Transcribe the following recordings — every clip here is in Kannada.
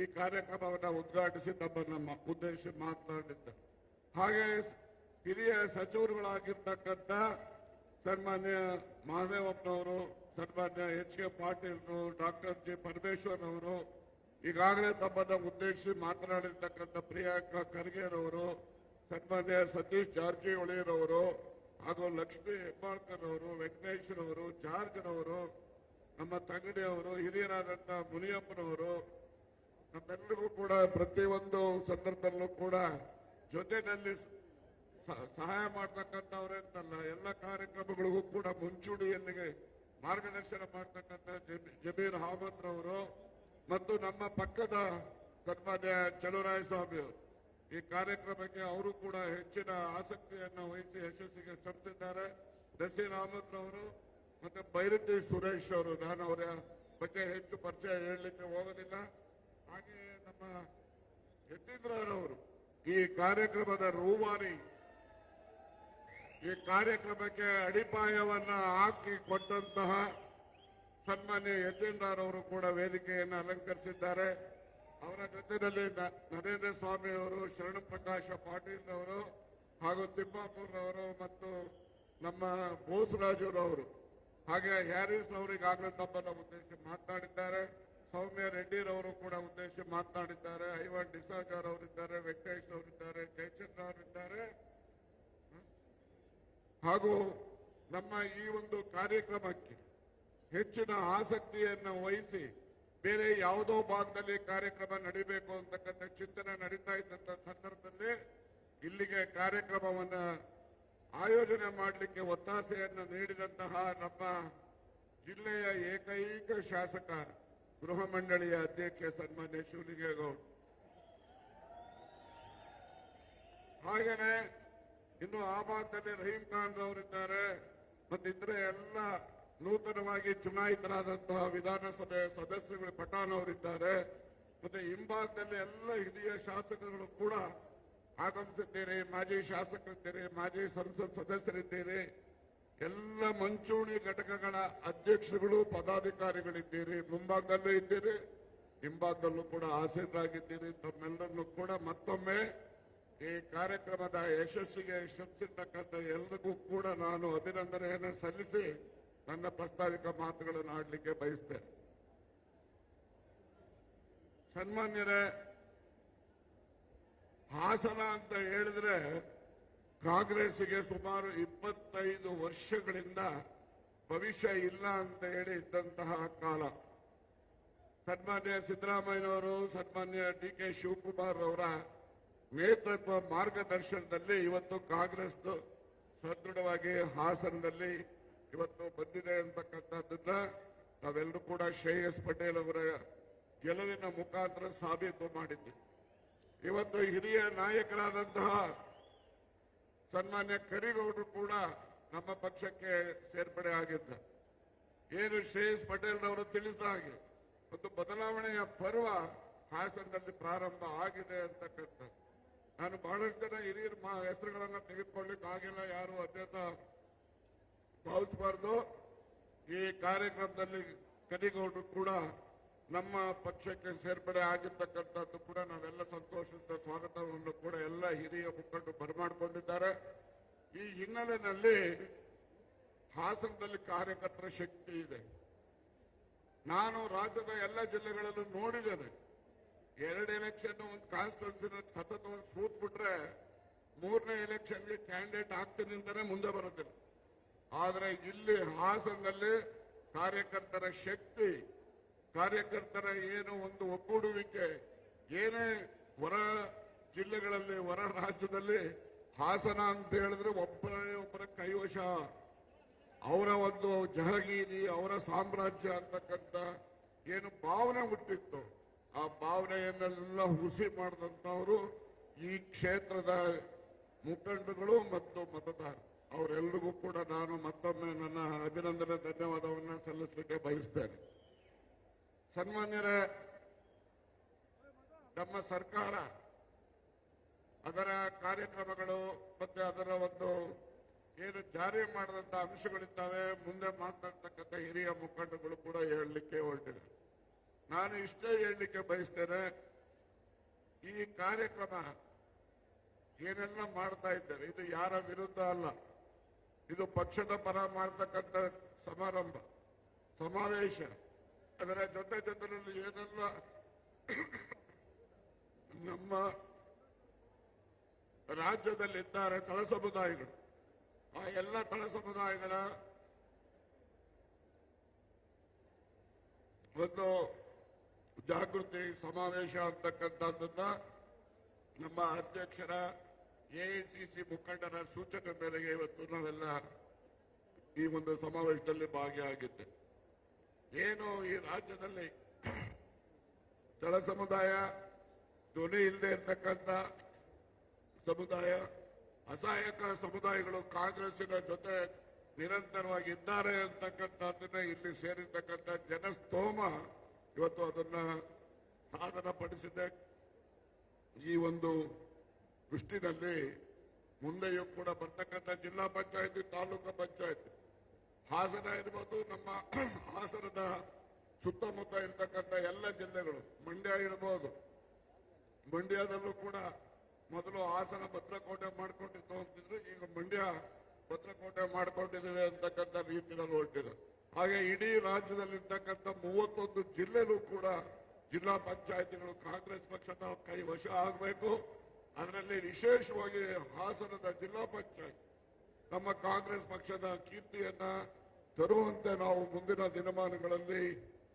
ಈ ಕಾರ್ಯಕ್ರಮವನ್ನು ಉದ್ಘಾಟಿಸಿ ನಮ್ಮ ಉದ್ದೇಶಿಸಿ ಮಾತನಾಡಿದ್ದ. ಹಾಗೆ ಹಿರಿಯ ಸಚಿವರುಗಳಾಗಿರ್ತಕ್ಕಂಥ ಸನ್ಮಾನ್ಯ ಮಹದೇವಪ್ಪನವರು ಸನ್ಮಾನ್ಯ ಎಚ್ ಕೆ ಪಾಟೀಲ್ರು ಡಾಕ್ಟರ್ ಜಿ ಪರಮೇಶ್ವರ್ ಅವರು, ಈಗಾಗಲೇ ತಮ್ಮನ್ನ ಉದ್ದೇಶಿಸಿ ಮಾತನಾಡಿರ್ತಕ್ಕಂಥ ಪ್ರಿಯಾಂಕಾ ಖರ್ಗೆರವರು ಸನ್ಮಾನ್ಯ ಸತೀಶ್ ಜಾರಕಿಹೊಳಿರವರು ಹಾಗೂ ಲಕ್ಷ್ಮೀ ಹೆಬ್ಬಾಳ್ಕರ್ ಅವರು ವೆಂಕಟೇಶ್ವರವರು ಜಾರ್ಜ್ರವರು ನಮ್ಮ ತಂಗಡಿಯವರು, ಹಿರಿಯರಾದಂಥ ಮುನಿಯಪ್ಪನವರು ನಮ್ಮೆಲ್ಲರಿಗೂ ಕೂಡ ಪ್ರತಿಯೊಂದು ಸಂದರ್ಭದಲ್ಲೂ ಕೂಡ ಜೊತೆಯಲ್ಲಿ ಸಹಾಯ ಮಾಡ್ತಕ್ಕಂಥವ್ರೆ ಅಂತಲ್ಲ, ಎಲ್ಲ ಕಾರ್ಯಕ್ರಮಗಳಿಗೂ ಕೂಡ ಮುಂಚೂಣಿಯಲ್ಲಿಗೆ ಮಾರ್ಗದರ್ಶನ ಮಾಡ್ತಕ್ಕಂಥ ಜಮೀರ್ ರವರು ಮತ್ತು ನಮ್ಮ ಪಕ್ಕದ ಸನ್ಮಾನ್ಯ ಚಲುರಾಯ ಸ್ವಾಮಿಯವರು ಈ ಕಾರ್ಯಕ್ರಮಕ್ಕೆ ಅವರು ಕೂಡ ಹೆಚ್ಚಿನ ಆಸಕ್ತಿಯನ್ನು ವಹಿಸಿ ಯಶಸ್ಸಿಗೆ ಶ್ರಮಿಸಿದ್ದಾರೆ. ನಸೀರ್ ಅಹಮದ್ ರವರು ಮತ್ತೆ ಬೈರತಿ ಸುರೇಶ್ ಅವರು. ನಾನು ಅವರ ಬಗ್ಗೆ ಹೆಚ್ಚು ಪರಿಚಯ ಹೇಳಲಿಕ್ಕೆ ಹೋಗೋದಿಲ್ಲ. ಹಾಗೆ ನಮ್ಮ ಯತೀಂದ್ರರವರು ಈ ಕಾರ್ಯಕ್ರಮದ ರೂವಾನಿ ಈ ಕಾರ್ಯಕ್ರಮಕ್ಕೆ ಅಡಿಪಾಯವನ್ನ ಹಾಕಿ ಕೊಟ್ಟಂತಹ ಸನ್ಮಾನ್ಯ ಯತೀಂದ್ರರವರು ಕೂಡ ವೇದಿಕೆಯನ್ನು ಅಲಂಕರಿಸಿದ್ದಾರೆ. ಅವರ ಜೊತೆಯಲ್ಲಿ ನರೇಂದ್ರ ಸ್ವಾಮಿ ಅವರು ಶರಣ ಪ್ರಕಾಶ ಪಾಟೀಲ್ ಅವರು ಹಾಗೂ ತಿಮ್ಮಾಪುರ್ ಅವರು ಮತ್ತು ನಮ್ಮ ಬೋಸರಾಜುರವರು. ಹಾಗೆ ಹ್ಯಾರಿಸ್ ಈಗಾಗಲೇ ತಮ್ಮನ್ನು ಉದ್ದೇಶಿಸಿ ಮಾತನಾಡಿದ್ದಾರೆ. ಸೌಮ್ಯ ರೆಡ್ಡಿರವರು ಕೂಡ ಉದ್ದೇಶ ಮಾತನಾಡಿದ್ದಾರೆ. ಐವನ್ ಡಿಸಾಜರ್ ಅವರಿದ್ದಾರೆ, ವೆಂಕಟೇಶ್ ಅವರಿದ್ದಾರೆ ಜಯಚಂದ್ರ ಅವರಿದ್ದಾರೆ. ಹಾಗೂ ನಮ್ಮ ಈ ಒಂದು ಕಾರ್ಯಕ್ರಮಕ್ಕೆ ಹೆಚ್ಚಿನ ಆಸಕ್ತಿಯನ್ನು ವಹಿಸಿ ಬೇರೆ ಯಾವುದೋ ಭಾಗದಲ್ಲಿ ಕಾರ್ಯಕ್ರಮ ನಡಿಬೇಕು ಅಂತಕ್ಕಂಥ ಚಿಂತನೆ ನಡೀತಾ ಇದ್ದಂಥ ಸಂದರ್ಭದಲ್ಲಿ ಇಲ್ಲಿಗೆ ಕಾರ್ಯಕ್ರಮವನ್ನು ಆಯೋಜನೆ ಮಾಡಲಿಕ್ಕೆ ಒತ್ತಾಸೆಯನ್ನು ನೀಡಿದಂತಹ ನಮ್ಮ ಜಿಲ್ಲೆಯ ಏಕೈಕ ಶಾಸಕ ಗೃಹ ಮಂಡಳಿಯ ಅಧ್ಯಕ್ಷ ಸನ್ಮಾನ್ಯ ಶಿವಲಿಂಗೇಗೌಡ ಹಾಗೇನೆ ಇನ್ನು ಆ ಭಾಗದಲ್ಲಿ ರಹೀಂ ಖಾನ್ ಅವರಿದ್ದಾರೆ ಮತ್ತಿದ್ರೆ ಎಲ್ಲ ನೂತನವಾಗಿ ಚುನಾಯಿತರಾದಂತಹ ವಿಧಾನಸಭೆ ಸದಸ್ಯಗಳು ಪಠಾಣ್ ಅವರಿದ್ದಾರೆ. ಮತ್ತೆ ಹಿಂಭಾಗದಲ್ಲಿ ಎಲ್ಲ ಹಿರಿಯ ಶಾಸಕರುಗಳು ಕೂಡ ಆಗಮಿಸಿದ್ದೀರಿ ಮಾಜಿ ಶಾಸಕರಿದ್ದೀರಿ, ಮಾಜಿ ಸಂಸತ್ ಸದಸ್ಯರಿದ್ದೀರಿ. ಎಲ್ಲ ಮಂಚೂಣಿ ಘಟಕಗಳ ಅಧ್ಯಕ್ಷರುಗಳು, ಪದಾಧಿಕಾರಿಗಳಿದ್ದೀರಿ. ಮುಂಭಾಗದಲ್ಲೂ ಇದ್ದೀರಿ. ಹಿಂಭಾಗದಲ್ಲೂ ಕೂಡ ಆಸೀನರಾಗಿದ್ದೀರಿ ತಮ್ಮೆಲ್ಲರನ್ನು ಕೂಡ ಮತ್ತೊಮ್ಮೆ ಈ ಕಾರ್ಯಕ್ರಮದ ಯಶಸ್ಸಿಗೆ ಶ್ರಮಿಸಿರ್ತಕ್ಕಂಥ ಎಲ್ಲರಿಗೂ ಕೂಡ ನಾನು ಅಭಿನಂದನೆಯನ್ನು ಸಲ್ಲಿಸಿ ನನ್ನ ಪ್ರಸ್ತಾವಿಕ ಮಾತುಗಳನ್ನು ಆಡಲಿಕ್ಕೆ ಬಯಸ್ತೇನೆ. ಸನ್ಮಾನ್ಯರೇ, ಹಾಸನ ಅಂತ ಹೇಳಿದ್ರೆ ಕಾಂಗ್ರೆಸ್ಗೆ ಸುಮಾರು ಇಪ್ಪತ್ತೈದು ವರ್ಷಗಳಿಂದ ಭವಿಷ್ಯ ಇಲ್ಲ ಅಂತ ಹೇಳಿ ಇದ್ದಂತಹ ಕಾಲ. ಸನ್ಮಾನ್ಯ ಸಿದ್ದರಾಮಯ್ಯನವರು, ಸನ್ಮಾನ್ಯ ಡಿ ಕೆ ಶಿವಕುಮಾರ್ ಅವರ ನೇತೃತ್ವ ಮಾರ್ಗದರ್ಶನದಲ್ಲಿ ಇವತ್ತು ಕಾಂಗ್ರೆಸ್ ಸದೃಢವಾಗಿ ಹಾಸನದಲ್ಲಿ ಇವತ್ತು ಬಂದಿದೆ ಅಂತಕ್ಕಂಥದ್ದನ್ನ ನಾವೆಲ್ಲರೂ ಕೂಡ ಶ್ರೇಯಸ್ ಪಟೇಲ್ ಅವರ ಗೆಲುವಿನ ಮುಖಾಂತರ ಸಾಬೀತು ಮಾಡಿದ್ವಿ. ಇವತ್ತು ಹಿರಿಯ ನಾಯಕರಾದಂತಹ ಸನ್ಮಾನ್ಯ ಕರಿಗೌಡರು ಕೂಡ ನಮ್ಮ ಪಕ್ಷಕ್ಕೆ ಸೇರ್ಪಡೆ ಆಗಿದ್ದ. ಏನು ಶ್ರೇಯಸ್ ಪಟೇಲ್ ಅವರು ತಿಳಿಸಿದ ಹಾಗೆ, ಒಂದು ಬದಲಾವಣೆಯ ಪರ್ವ ಹಾಸನದಲ್ಲಿ ಪ್ರಾರಂಭ ಆಗಿದೆ ಅಂತಕ್ಕಂಥ ನಾನು ಬಹಳಷ್ಟು ಜನ ಹಿರಿಯರ ಹೆಸರುಗಳನ್ನ ತೆಗೆದುಕೊಳ್ಳಿಕ್ಕೆ ಆಗಿಲ್ಲ, ಯಾರು ಅತ್ಯಂತ ಭಾವಿಸಬಾರ್ದು. ಈ ಕಾರ್ಯಕ್ರಮದಲ್ಲಿ ಕರಿಗೌಡರು ಕೂಡ ನಮ್ಮ ಪಕ್ಷಕ್ಕೆ ಸೇರ್ಪಡೆ ಆಗಿರ್ತಕ್ಕಂಥದ್ದು ಕೂಡ ನಾವೆಲ್ಲ ಕೂಡ ಎಲ್ಲ ಹಿರಿಯ ಮುಖಂಡರು ಬರಮಾಡಿಕೊಂಡಿದ್ದಾರೆ. ಈ ಹಿನ್ನೆಲೆಯಲ್ಲಿ ಹಾಸನದಲ್ಲಿ ಕಾರ್ಯಕರ್ತರ ಶಕ್ತಿ ಇದೆ. ನಾನು ರಾಜ್ಯದ ಎಲ್ಲ ಜಿಲ್ಲೆಗಳಲ್ಲೂ ನೋಡಿದ್ದೇನೆ. ಎರಡು ಎಲೆಕ್ಷನ್ ಒಂದು ಕಾನ್ಸ್ಟಿಟ್ಯೂನ್ಸಿನ ಸತತವಾಗಿ ಸೂತ್ ಬಿಟ್ರೆ ಮೂರನೇ ಎಲೆಕ್ಷನ್ಗೆ ಕ್ಯಾಂಡಿಡೇಟ್ ಆಗ್ತೀನಿ ಅಂತಾನೆ ಮುಂದೆ ಬರುತ್ತೆ ಆದ್ರೆ ಇಲ್ಲಿ ಹಾಸನದಲ್ಲಿ ಕಾರ್ಯಕರ್ತರ ಶಕ್ತಿ, ಕಾರ್ಯಕರ್ತರ ಏನು ಒಂದು ಒಗ್ಗೂಡುವಿಕೆ, ಏನೇ ಹೊರ ಜಿಲ್ಲೆಗಳಲ್ಲಿ ಹೊರ ರಾಜ್ಯದಲ್ಲಿ ಹಾಸನ ಅಂತ ಹೇಳಿದ್ರೆ ಒಬ್ಬರೇ ಒಬ್ಬರ ಕೈವಶ. ಅವರ ಒಂದು ಜಹಗೀರಿ ಅವರ ಸಾಮ್ರಾಜ್ಯ ಅಂತಕ್ಕಂಥ ಏನು ಭಾವನೆ ಹುಟ್ಟಿತ್ತು. ಆ ಭಾವನೆಯನ್ನೆಲ್ಲ ಹುಸಿ ಮಾಡಿದಂಥವರು ಈ ಕ್ಷೇತ್ರದ ಮುಖಂಡಗಳು ಮತ್ತು ಮತದಾರರು. ಅವರೆಲ್ಲರಿಗೂ ಕೂಡ ನಾನು ಮತ್ತೊಮ್ಮೆ ನನ್ನ ಅಭಿನಂದನೆ, ಧನ್ಯವಾದವನ್ನು ಸಲ್ಲಿಸಲಿಕ್ಕೆ ಬಯಸ್ತೇನೆ. ಸನ್ಮಾನ್ಯರೇ, ನಮ್ಮ ಸರ್ಕಾರ ಅದರ ಕಾರ್ಯಕ್ರಮಗಳು ಮತ್ತೆ ಅದರ ಒಂದು ಏನು ಜಾರಿ ಮಾಡಿದಂತ ಅಂಶಗಳಿದ್ದಾವೆ, ಮುಂದೆ ಮಾತನಾಡ್ತಕ್ಕಂಥ ಹಿರಿಯ ಮುಖಂಡಗಳು ಕೂಡ ಹೇಳಲಿಕ್ಕೆ ಹೊರಟಿದೆ. ನಾನು ಇಷ್ಟೇ ಹೇಳಲಿಕ್ಕೆ ಬಯಸ್ತೇನೆ, ಈ ಕಾರ್ಯಕ್ರಮ ಏನೆಲ್ಲ ಮಾಡ್ತಾ ಇದ್ದೇವೆ ಇದು ಯಾರ ವಿರುದ್ಧ ಅಲ್ಲ. ಇದು ಪಕ್ಷದ ಪರ ಮಾಡ್ತಕ್ಕಂಥ ಸಮಾರಂಭ, ಸಮಾವೇಶ. ಅದರ ಜೊತೆ ಜೊತೆಯಲ್ಲಿ ಏನೆಲ್ಲ ನಮ್ಮ ರಾಜ್ಯದಲ್ಲಿದ್ದಾರೆ ತಳ ಸಮುದಾಯಗಳು. ಆ ಎಲ್ಲ ತಳ ಸಮುದಾಯಗಳ ಒಂದು ಜಾಗೃತಿ, ಸಮಾವೇಶ ಅಂತಕ್ಕಂಥದ್ದನ್ನ ನಮ್ಮ ಅಧ್ಯಕ್ಷರ ಎಐಸಿಸಿ ಮುಖಂಡರ ಸೂಚನೆ ಮೇರೆಗೆ ಇವತ್ತು ನಾವೆಲ್ಲ ಈ ಒಂದು ಸಮಾವೇಶದಲ್ಲಿ ಭಾಗಿಯಾಗಿದ್ದೆ. ಏನು ಈ ರಾಜ್ಯದಲ್ಲಿ ತಳ ಸಮುದಾಯ ಧ್ವನಿ ಇಲ್ಲದೆ ಇರ್ತಕ್ಕಂಥ ಸಮುದಾಯ, ಅಸಹಾಯಕ ಸಮುದಾಯಗಳು ಕಾಂಗ್ರೆಸ್ಸಿನ ಜೊತೆ ನಿರಂತರವಾಗಿ ಇದ್ದಾರೆ ಅಂತಕ್ಕಂಥದ್ದನ್ನ ಇಲ್ಲಿ ಸೇರಿರ್ತಕ್ಕಂಥ ಜನಸ್ತೋಮ ಇವತ್ತು ಅದನ್ನ ಸಾಧನ ಪಡಿಸಿದೆ ಈ ಒಂದು ದೃಷ್ಟಿನಲ್ಲಿ ಮುಂದೆಯೂ ಕೂಡ ಬರ್ತಕ್ಕಂಥ ಜಿಲ್ಲಾ ಪಂಚಾಯತಿ, ತಾಲೂಕು ಪಂಚಾಯತಿ. ಹಾಸನ ಇರ್ಬೋದು, ನಮ್ಮ ಹಾಸನದ ಸುತ್ತಮುತ್ತ ಇರ್ತಕ್ಕಂಥ ಎಲ್ಲ ಜಿಲ್ಲೆಗಳು, ಮಂಡ್ಯ ಇರ್ಬೋದು, ಮಂಡ್ಯದಲ್ಲೂ ಕೂಡ ಮೊದಲು ಹಾಸನ ಭದ್ರಕೋಟೆ ಮಾಡ್ಕೊಂಡಿತ್ತು ಅಂತಿದ್ರು, ಈಗ ಮಂಡ್ಯ ಭದ್ರಕೋಟೆ ಮಾಡ್ಕೊಂಡಿದ್ದೇವೆ ಅಂತಕ್ಕಂಥ ರೀತಿಯಲ್ಲಿ ಹೊರಟಿದೆ. ಹಾಗೆ ಇಡೀ ರಾಜ್ಯದಲ್ಲಿರ್ತಕ್ಕಂಥ ಮೂವತ್ತೊಂದು ಜಿಲ್ಲೆಲೂ ಕೂಡ ಜಿಲ್ಲಾ ಪಂಚಾಯತಿಗಳು ಕಾಂಗ್ರೆಸ್ ಪಕ್ಷದ ಕೈ ವಶ ಆಗಬೇಕು. ಅದರಲ್ಲಿ ವಿಶೇಷವಾಗಿ ಹಾಸನದ ಜಿಲ್ಲಾ ಪಂಚಾಯತ್ ನಮ್ಮ ಕಾಂಗ್ರೆಸ್ ಪಕ್ಷದ ಕೀರ್ತಿಯನ್ನ ತರುವಂತೆ ನಾವು ಮುಂದಿನ ದಿನಮಾನಗಳಲ್ಲಿ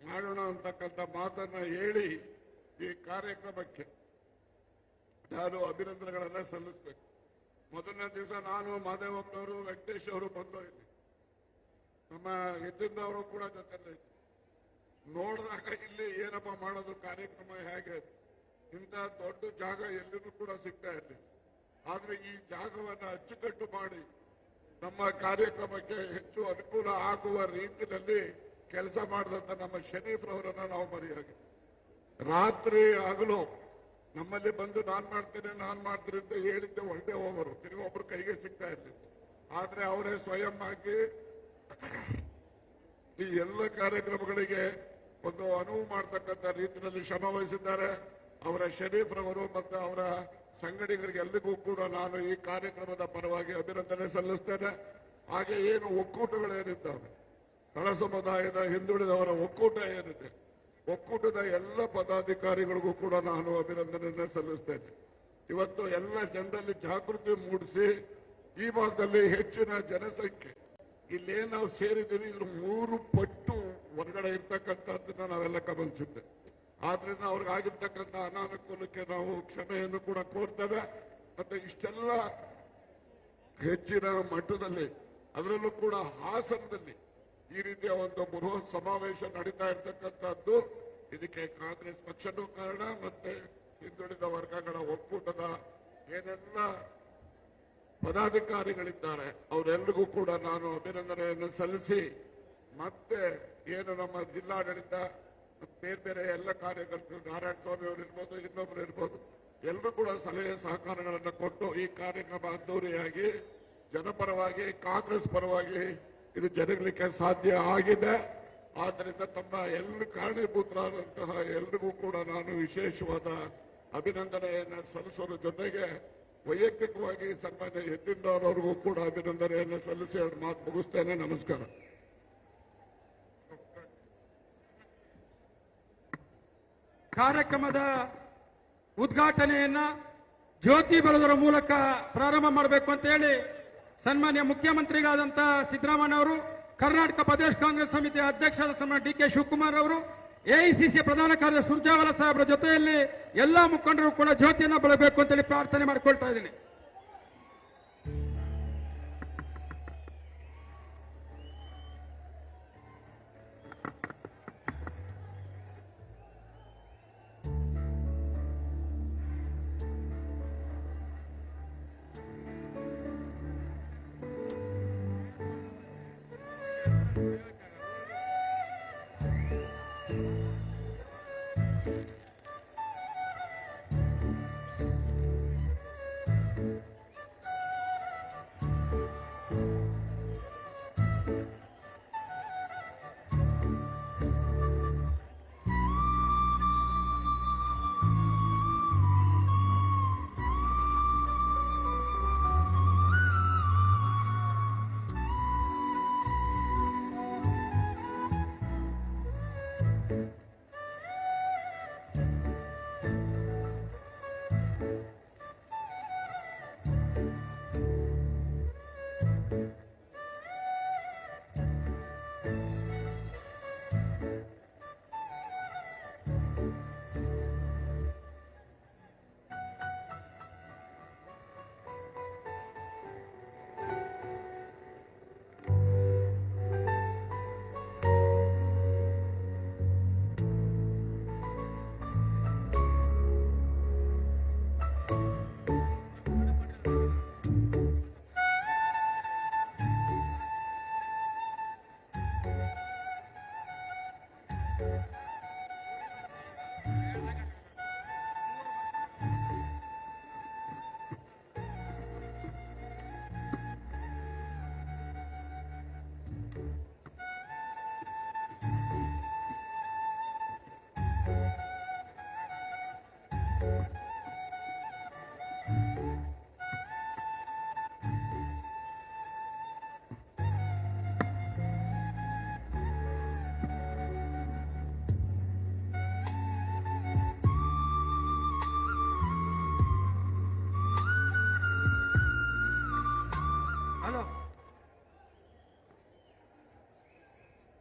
ಮಾಡೋಣ ಅಂತಕ್ಕಂಥ ಮಾತನ್ನ ಹೇಳಿ ಈ ಕಾರ್ಯಕ್ರಮಕ್ಕೆ ನಾನು ಅಭಿನಂದನೆಗಳನ್ನ ಸಲ್ಲಿಸ್ಬೇಕು. ಮೊದಲನೇ ದಿವಸ ನಾನು ಮಾದೇವಪ್ಪನವರು, ವೆಂಕಟೇಶ್ ಅವರು ಬಂದು ನಮ್ಮ ಯತೀಂದ್ರ ಕೂಡ ಜೊತೆಲಿ ನೋಡಿದಾಗ ಇಲ್ಲಿ ಏನಪ್ಪ ಮಾಡೋದು, ಕಾರ್ಯಕ್ರಮ ಹೇಗೆ? ಇಂಥ ದೊಡ್ಡ ಜಾಗ ಎಲ್ಲಿನೂ ಕೂಡ ಸಿಗ್ತಾ ಇರಲಿಲ್ಲ ಆದ್ರೆ ಈ ಜಾಗವನ್ನು ಅಚ್ಚುಕಟ್ಟು ಮಾಡಿ ನಮ್ಮ ಕಾರ್ಯಕ್ರಮಕ್ಕೆ ಹೆಚ್ಚು ಅನುಕೂಲ ಆಗುವ ರೀತಿಯಲ್ಲಿ ಕೆಲಸ ಮಾಡಿದಂತ ನಮ್ಮ ಶರೀಫ್ ಅವರನ್ನ ನಾವು ಮರೆಯಾಗಿ ರಾತ್ರಿ ಹಗಲು ನಮ್ಮಲ್ಲಿ ಬಂದು ನಾನ್ ಮಾಡ್ತೇನೆ, ನಾನ್ ಮಾಡ್ತೀನಿ ಅಂತ ಹೇಳಿದ್ದೆ, ಒಳ್ಳೆ ಹೋಗೋರು ತಿರುಗಿ ಒಬ್ರು ಕೈಗೆ ಸಿಗ್ತಾ ಇರ್ಲಿಲ್ಲ ಆದ್ರೆ ಅವರೇ ಸ್ವಯಂ ಆಗಿ ಈ ಎಲ್ಲ ಕಾರ್ಯಕ್ರಮಗಳಿಗೆ ಒಂದು ಅನುವು ಮಾಡತಕ್ಕಂಥ ರೀತಿಯಲ್ಲಿ ಶ್ರಮ ವಹಿಸಿದ್ದಾರೆ. ಅವರ ಶರೀಫ್ ರವರು ಮತ್ತು ಅವರ ಸಂಗಡಿಗರಿಗೆ ಎಲ್ಲಿಗೂ ಕೂಡ ನಾನು ಈ ಕಾರ್ಯಕ್ರಮದ ಪರವಾಗಿ ಅಭಿನಂದನೆ ಸಲ್ಲಿಸ್ತೇನೆ. ಹಾಗೆ ಏನು ಒಕ್ಕೂಟಗಳೇನಿದ್ದಾವೆ? ತಳ ಸಮುದಾಯದ ಹಿಂದುಳಿದವರ ಒಕ್ಕೂಟ ಏನಿದೆ? ಒಕ್ಕೂಟದ ಎಲ್ಲ ಪದಾಧಿಕಾರಿಗಳಿಗೂ ಕೂಡ ನಾನು ಅಭಿನಂದನೆಯನ್ನು ಸಲ್ಲಿಸ್ತೇನೆ. ಇವತ್ತು ಎಲ್ಲ ಜನರಲ್ಲಿ ಜಾಗೃತಿ ಮೂಡಿಸಿ ಈ ಭಾಗದಲ್ಲಿ ಹೆಚ್ಚಿನ ಜನಸಂಖ್ಯೆ. ಇಲ್ಲೇ ನಾವು ಸೇರಿದ್ದೀವಿ, ಇದ್ರ ಮೂರು ಪಟ್ಟು ಹೊರಗಡೆ ಇರ್ತಕ್ಕಂಥದ್ದನ್ನ ನಾವೆಲ್ಲ ಗಮನಿಸಿದ್ದೆ. ಆದ್ರಿಂದ ಅವ್ರಿಗೆ ಆಗಿರ್ತಕ್ಕಂಥ ಅನಾನುಕೂಲಕ್ಕೆ ನಾವು ಕ್ಷಮೆಯನ್ನು ಕೂಡ ಕೋರ್ತೇವೆ. ಮತ್ತೆ ಇಷ್ಟೆಲ್ಲ ಹೆಚ್ಚಿನ ಮಟ್ಟದಲ್ಲಿ, ಅದರಲ್ಲೂ ಕೂಡ ಹಾಸನದಲ್ಲಿ ಈ ರೀತಿಯ ಒಂದು ಬೃಹತ್ ಸಮಾವೇಶ ನಡೀತಾ ಇರ್ತಕ್ಕಂಥದ್ದು. ಇದಕ್ಕೆ ಕಾಂಗ್ರೆಸ್ ಪಕ್ಷನೂ ಕಾರಣ ಮತ್ತೆ ಹಿಂದುಳಿದ ವರ್ಗಗಳ ಒಕ್ಕೂಟದ ಏನೆಲ್ಲ ಪದಾಧಿಕಾರಿಗಳಿದ್ದಾರೆ, ಅವರೆಲ್ಲರಿಗೂ ಕೂಡ ನಾನು ಅಭಿನಂದನೆಯನ್ನು ಸಲ್ಲಿಸಿ, ಮತ್ತೆ ಏನು ನಮ್ಮ ಜಿಲ್ಲಾಡಳಿತ ಬೇರೆ ಬೇರೆ ಎಲ್ಲ ಕಾರ್ಯಕರ್ತರು, ನಾರಾಯಣ ಸ್ವಾಮಿ ಅವರು ಇರ್ಬೋದು ಇನ್ನೊಬ್ರು ಇರ್ಬೋದು, ಎಲ್ಲರೂ ಕೂಡ ಸಲಹೆ ಸಹಕಾರಗಳನ್ನು ಕೊಟ್ಟು ಈ ಕಾರ್ಯಕ್ರಮ ಅದ್ದೂರಿಯಾಗಿ ಜನಪರವಾಗಿ, ಕಾಂಗ್ರೆಸ್ ಪರವಾಗಿ ಇದು ಜರುಗಲಿಕ್ಕೆ ಸಾಧ್ಯ ಆಗಿದೆ. ಆದ್ದರಿಂದ ತಮ್ಮ ಎಲ್ಲ ಕಾರಣೀಭೂತರಾದಂತಹ ಎಲ್ರಿಗೂ ಕೂಡ ನಾನು ವಿಶೇಷವಾದ ಅಭಿನಂದನೆಯನ್ನು ಸಲ್ಲಿಸೋದ್ರ ಜೊತೆಗೆ ವೈಯಕ್ತಿಕವಾಗಿ ಸನ್ಮಾನ್ಯ ಯತೀಂದ್ರವರಿಗೂ ಕೂಡ ಅಭಿನಂದನೆಯನ್ನು ಸಲ್ಲಿಸಿ ಎರಡು ಮಾತು ಮುಗಿಸ್ತೇನೆ. ನಮಸ್ಕಾರ. ಕಾರ್ಯಕ್ರಮದ ಉದ್ಘಾಟನೆಯನ್ನ ಜ್ಯೋತಿ ಬರೋದರ ಮೂಲಕ ಪ್ರಾರಂಭ ಮಾಡಬೇಕು ಅಂತ ಹೇಳಿ ಸನ್ಮಾನ್ಯ ಮುಖ್ಯಮಂತ್ರಿಗಳಾದಂಥ ಸಿದ್ದರಾಮಯ್ಯ ಅವರು, ಕರ್ನಾಟಕ ಪ್ರದೇಶ ಕಾಂಗ್ರೆಸ್ ಸಮಿತಿಯ ಅಧ್ಯಕ್ಷರಾದ ಸನ್ಮಾನ್ಯ ಡಿ ಕೆ ಶಿವಕುಮಾರ್ ಅವರು, ಎಐಸಿಸಿ ಪ್ರಧಾನ ಕಾರ್ಯದರ್ಶಿ ಸುರ್ಜಾವಾಲಾ ಸಾಹೇಬರ ಜೊತೆಯಲ್ಲಿ ಎಲ್ಲಾ ಮುಖಂಡರು ಕೂಡ ಜ್ಯೋತಿಯನ್ನು ಬೆಳಬೇಕು ಅಂತೇಳಿ ಪ್ರಾರ್ಥನೆ ಮಾಡ್ಕೊಳ್ತಾ ಇದ್ದೀನಿ.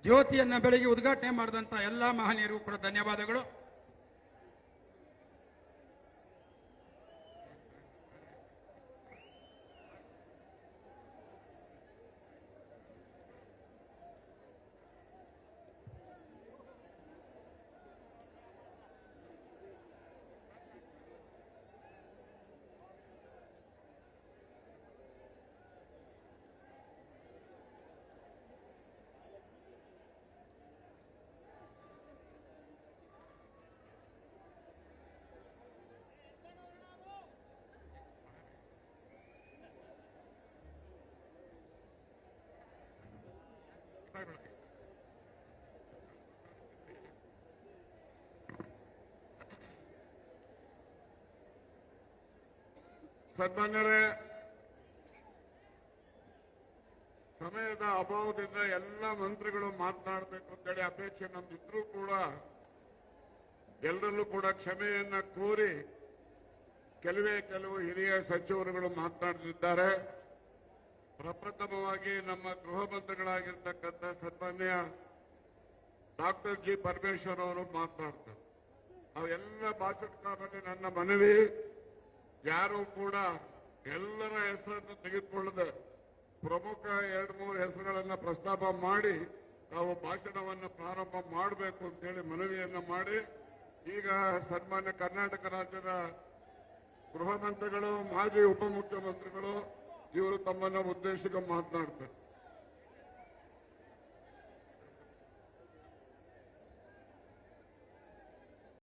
ಜ್ಯೋತಿಯನ್ನ ಬೆಳಗ್ಗೆ ಉದ್ಘಾಟನೆ ಮಾಡಿದಂತ ಎಲ್ಲಾ ಮಹನೀಯರಿಗೂ ಕೂಡ ಧನ್ಯವಾದಗಳು. ಸನ್ಮಾನ್ಯರೇ ಸಮಯದ ಅಭಾವದಿಂದ ಎಲ್ಲ ಮಂತ್ರಿಗಳು ಮಾತನಾಡಬೇಕು ಅಂತೇಳಿ ಅಪೇಕ್ಷೆ ನಮ್ದಿದ್ರೂ ಕೂಡ ಎಲ್ಲರಲ್ಲೂ ಕೂಡ ಕ್ಷಮೆಯನ್ನ ಕೋರಿ ಕೆಲವೇ ಕೆಲವು ಹಿರಿಯ ಸಚಿವರುಗಳು ಮಾತನಾಡುತ್ತಿದ್ದಾರೆ. ಪ್ರಪ್ರಥಮವಾಗಿ ನಮ್ಮ ಗೃಹ ಮಂತ್ರಿಗಳಾಗಿರ್ತಕ್ಕಂಥ ಸನ್ಮಾನ್ಯ ಡಾಕ್ಟರ್ ಜಿ. ಪರಮೇಶ್ವರ್ ಅವರು ಮಾತನಾಡ್ತಾರೆ. ಅವೆಲ್ಲ ಭಾಷಣಕಾರರಲ್ಲಿ ನನ್ನ ಮನವಿ ಯಾರು ಕೂಡ ಎಲ್ಲರ ಹೆಸರನ್ನು ತೆಗೆದುಕೊಳ್ಳದೆ ಪ್ರಮುಖ ಎರಡು ಮೂರು ಹೆಸರುಗಳನ್ನ ಪ್ರಸ್ತಾಪ ಮಾಡಿ ತಾವು ಭಾಷಣವನ್ನು ಪ್ರಾರಂಭ ಮಾಡಬೇಕು ಅಂತೇಳಿ ಮನವಿಯನ್ನ ಮಾಡಿ ಈಗ ಸನ್ಮಾನ್ಯ ಕರ್ನಾಟಕ ರಾಜ್ಯದ ಗೃಹ ಮಂತ್ರಿಗಳು, ಮಾಜಿ ಉಪಮುಖ್ಯಮಂತ್ರಿಗಳು ಇವರು ತಮ್ಮನ್ನ ಉದ್ದೇಶಿಸಿ ಮಾತನಾಡ್ತಾರೆ.